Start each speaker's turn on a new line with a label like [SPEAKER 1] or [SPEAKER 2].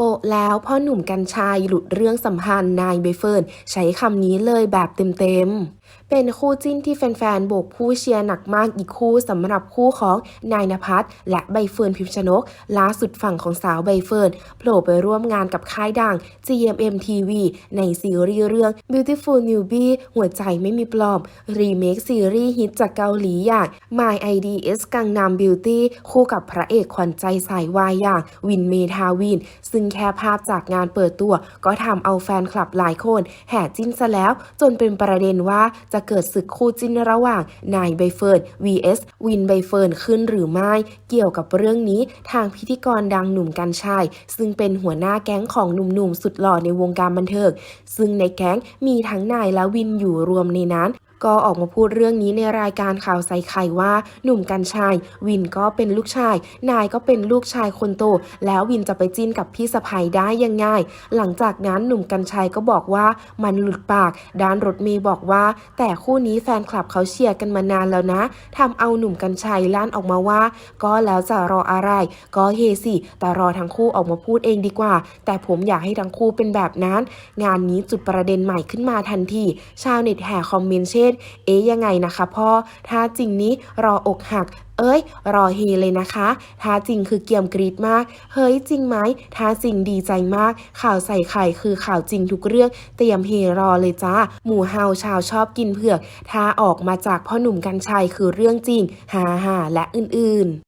[SPEAKER 1] โปะแล้วพ่อหนุ่มกัญชัยหลุดเรื่องสัมพันธ์นายเบเฟิร์นใช้คำนี้เลยแบบเต็มๆ เป็นคู่จิ้นที่แฟนๆ โบกผู้เชียร์หนักมากอีกคู่สำหรับคู่ของนายนภัสและใบเฟิร์นพิมชนก ล่าสุดฝั่งของสาวใบเฟิร์นโผล่ไปร่วมงานกับค่ายดัง GMM TV ในซีรีส์เรื่อง Beautiful Newbie หัวใจไม่มีปลอม รีเมคซีรีส์ฮิตจากเกาหลีอย่าง My IDS กังนาม Beauty คู่กับพระเอกขวัญใจสายวายอย่าง วินเมทาวิน ซึ่งแค่ภาพจากงานเปิดตัว ก็ทำเอาแฟนคลับหลายคน แห่จิ้นซะแล้ว จนเป็นประเด็นว่าจะเกิดศึกคู่จิ้นระหว่างนายใบเฟิร์น vs วินใบเฟิร์นขึ้นหรือไม่ เกี่ยวกับเรื่องนี้ทางพิธีกรดังหนุ่มกัญชัยซึ่งเป็นหัวหน้าแก๊งของหนุ่มๆสุดหล่อในวงการบันเทิงซึ่งในแก๊งมีทั้งนายและวินอยู่รวมในนั้น ก็ออกมาพูดเรื่องนี้ในรายการข่าวใส่ไข่ว่า หนุ่มกัญชัย วินก็เป็นลูกชาย นายก็เป็นลูกชายคนโต แล้ววินจะไปจิ้นกับพี่สะใภ้ได้ยังไงหลังจากนั้นหนุ่มกัญชัยก็บอกว่ามันหลุดปาก ด้านรถเมย์บอกว่า แต่คู่นี้แฟนคลับเขาเชียร์กันมานานแล้วนะทำเอาหนุ่มกัญชัยลั่นออกมาว่า ก็แล้วจะรออะไร ก็เฮสิแต่รอทั้งคู่ออกมาพูดเองดีกว่า แต่ผมอยากให้ทั้งคู่เป็นแบบนั้น งานนี้จุดประเด็นใหม่ขึ้นมาทันที ชาวเน็ตแห่คอมเมนต์เช่ศ เอ๊ยยังไงนะคะพ่อ ถ้าจริงนี้รออกหัก เอ้ย รอเฮเลยนะคะ ถ้าจริงคือเกียมกรีดมาก เฮ้ยจริงไหม ถ้าจริงดีใจมาก ข่าวใส่ไข่คือข่าวจริงทุกเรื่อง เตรียมเฮรอเลยจ้า หมูเฮาชาวชอบกินเผือก ถ้าออกมาจากพ่อหนุ่มกัญชัยคือเรื่องจริง ฮ่าฮ่าและอื่นๆ